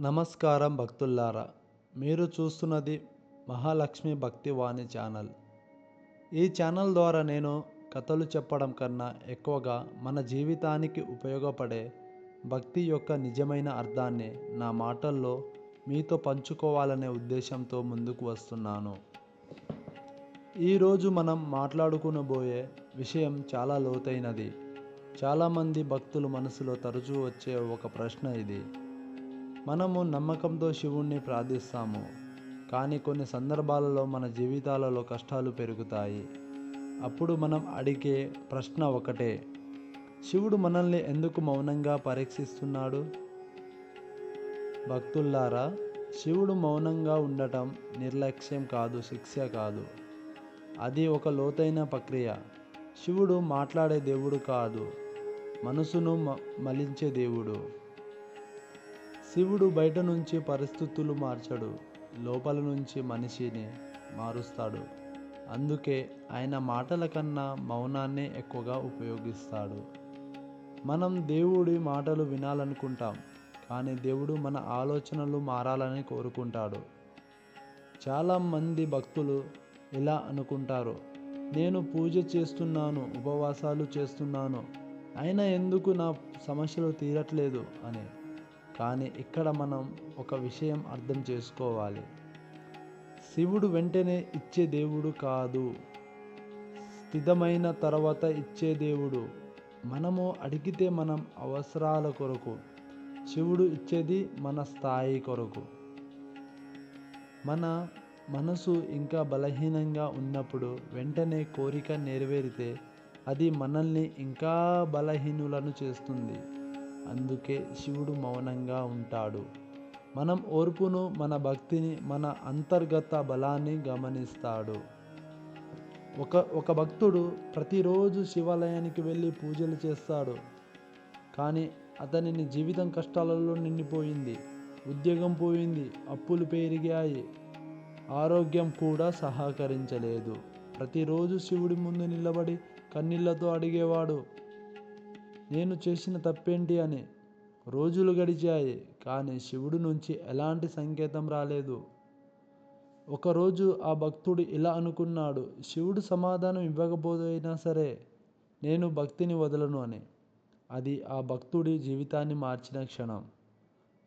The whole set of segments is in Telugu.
నమస్కారం భక్తుల్లారా మీరు చూస్తున్నది మహాలక్ష్మి భక్తి వాణి ఛానల్. ఈ ఛానల్ ద్వారా నేను కథలు చెప్పడం కన్నా ఎక్కువగా మన జీవితానికి ఉపయోగపడే భక్తి యొక్క నిజమైన అర్థాన్ని నా మాటల్లో మీతో పంచుకోవాలనే ఉద్దేశంతో ముందుకు వస్తున్నాను. ఈరోజు మనం మాట్లాడుకునబోయే విషయం చాలా లోతైనది. చాలామంది భక్తులు మనసులో తరచూ వచ్చే ఒక ప్రశ్న ఇది. మనము నమ్మకంతో శివుణ్ణి ప్రార్థిస్తాము. కానీ కొన్ని సందర్భాలలో మన జీవితాలలో కష్టాలు పెరుగుతాయి. అప్పుడు మనం అడిగే ప్రశ్న ఒకటే శివుడు మనల్ని ఎందుకు మౌనంగా పరీక్షిస్తున్నాడు? భక్తుల్లారా శివుడు మౌనంగా ఉండటం నిర్లక్ష్యం కాదు శిక్ష కాదు. అది ఒక లోతైన ప్రక్రియ. శివుడు మాట్లాడే దేవుడు కాదు మనసును మ మలించే దేవుడు. శివుడు బయట నుంచి పరిస్థితులు మార్చడు లోపల నుంచి మనిషిని మారుస్తాడు. అందుకే ఆయన మాటల కన్నా మౌనాన్నే ఎక్కువగా ఉపయోగిస్తాడు. మనం దేవుడి మాటలు వినాలనుకుంటాం కానీ దేవుడు మన ఆలోచనలు మారాలని కోరుకుంటాడు. చాలామంది భక్తులు ఇలా అనుకుంటారు నేను పూజ చేస్తున్నాను ఉపవాసాలు చేస్తున్నాను అయినా ఎందుకు నా సమస్యలు తీరట్లేదు? అని. కానీ ఇక్కడ మనం ఒక విషయం అర్థం చేసుకోవాలి. శివుడు వెంటనే ఇచ్చే దేవుడు కాదు. స్థితమైన తర్వాత ఇచ్చే దేవుడు. మనము అడిగితే మనం అవసరాల కొరకు శివుడు ఇచ్చేది మన స్థాయి కొరకు. మన మనసు ఇంకా బలహీనంగా ఉన్నప్పుడు వెంటనే కోరిక నెరవేరితే అది మనల్ని ఇంకా బలహీనులను చేస్తుంది. అందుకే శివుడు మౌనంగా ఉంటాడు. మనం ఓర్పును మన భక్తిని మన అంతర్గత బలాన్ని గమనిస్తాడు. ఒక ఒక భక్తుడు ప్రతిరోజు శివాలయానికి వెళ్ళి పూజలు చేస్తాడు. కానీ అతనిని జీవితం కష్టాలలో నిండిపోయింది. ఉద్యోగం పోయింది అప్పులు పెరిగాయి. ఆరోగ్యం కూడా సహకరించలేదు. ప్రతిరోజు శివుడి ముందు నిలబడి కన్నీళ్ళతో అడిగేవాడు నేను చేసిన తప్పేంటి అని రోజులు గడిచాయి కానీ శివుడి నుంచి ఎలాంటి సంకేతం రాలేదు. ఒకరోజు ఆ భక్తుడు ఇలా అనుకున్నాడు శివుడు సమాధానం ఇవ్వకపోయినా సరే నేను భక్తిని వదలను అని. అది ఆ భక్తుడి జీవితాన్ని మార్చిన క్షణం.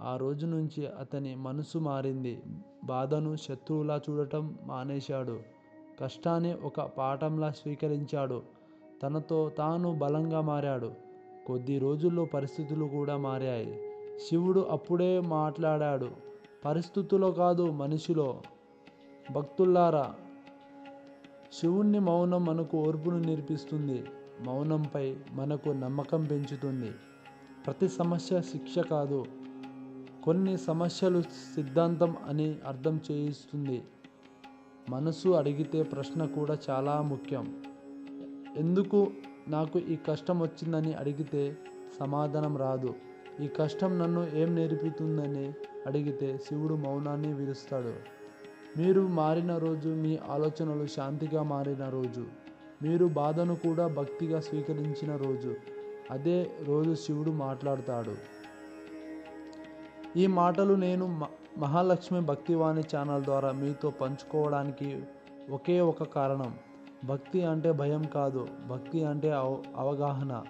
ఆ రోజు నుంచి అతని మనసు మారింది. బాధను శత్రువులా చూడటం మానేశాడు. కష్టాన్ని ఒక పాఠంలా స్వీకరించాడు. తనతో తాను బలంగా మారాడు. కొద్ది రోజుల్లో పరిస్థితులు కూడా మారాయి. శివుడు అప్పుడే మాట్లాడాడు పరిస్థితుల్లో కాదు మనిషిలో. భక్తుల్లారా శివుణ్ణి మౌనం మనకు ఓర్పును నేర్పిస్తుంది. మౌనంపై మనకు నమ్మకం పెంచుతుంది. ప్రతి సమస్య శిక్ష కాదు. కొన్ని సమస్యలు సిద్ధాంతం అని అర్థం చేయిస్తుంది. మనసు అడిగితే ప్రశ్న కూడా చాలా ముఖ్యం. ఎందుకు నాకు ఈ కష్టం వచ్చిందని అడిగితే సమాధానం రాదు. ఈ కష్టం నన్ను ఏం నేర్పుతుందని అడిగితే శివుడు మౌనాన్ని విరుస్తాడు. మీరు మారిన రోజు మీ ఆలోచనలు శాంతిగా మారిన రోజు. మీరు బాధను కూడా భక్తిగా స్వీకరించిన రోజు. అదే రోజు శివుడు మాట్లాడతాడు. ఈ మాటలు నేను మహాలక్ష్మి భక్తివాణి ఛానల్ ద్వారా మీతో పంచుకోవడానికి ఒకే ఒక కారణం. భక్తి అంటే భయం కాదు. భక్తి అంటే అవ అవగాహన.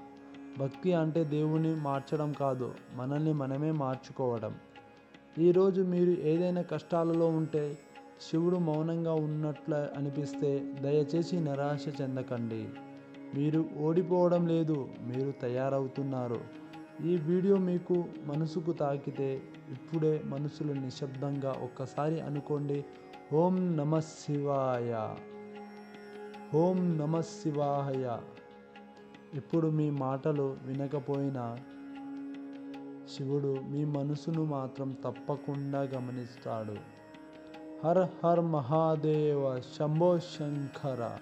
భక్తి అంటే దేవుని మార్చడం కాదు. మనల్ని మనమే మార్చుకోవడం. ఈరోజు మీరు ఏదైనా కష్టాలలో ఉంటే శివుడు మౌనంగా ఉన్నట్లు అనిపిస్తే దయచేసి నిరాశ చెందకండి. మీరు ఓడిపోవడం లేదు. మీరు తయారవుతున్నారు. ఈ వీడియో మీకు మనసుకు తాకితే ఇప్పుడే మనసులు నిశ్శబ్దంగా ఒక్కసారి అనుకోండి. ఓం నమ శివాయ. ఓం నమ శివాహయ ఇప్పుడు మీ మాటలు వినకపోయినా శివుడు మీ మనసును మాత్రం తప్పకుండా గమనిస్తాడు. హర్ హర్ మహాదేవ శంభో శంకర.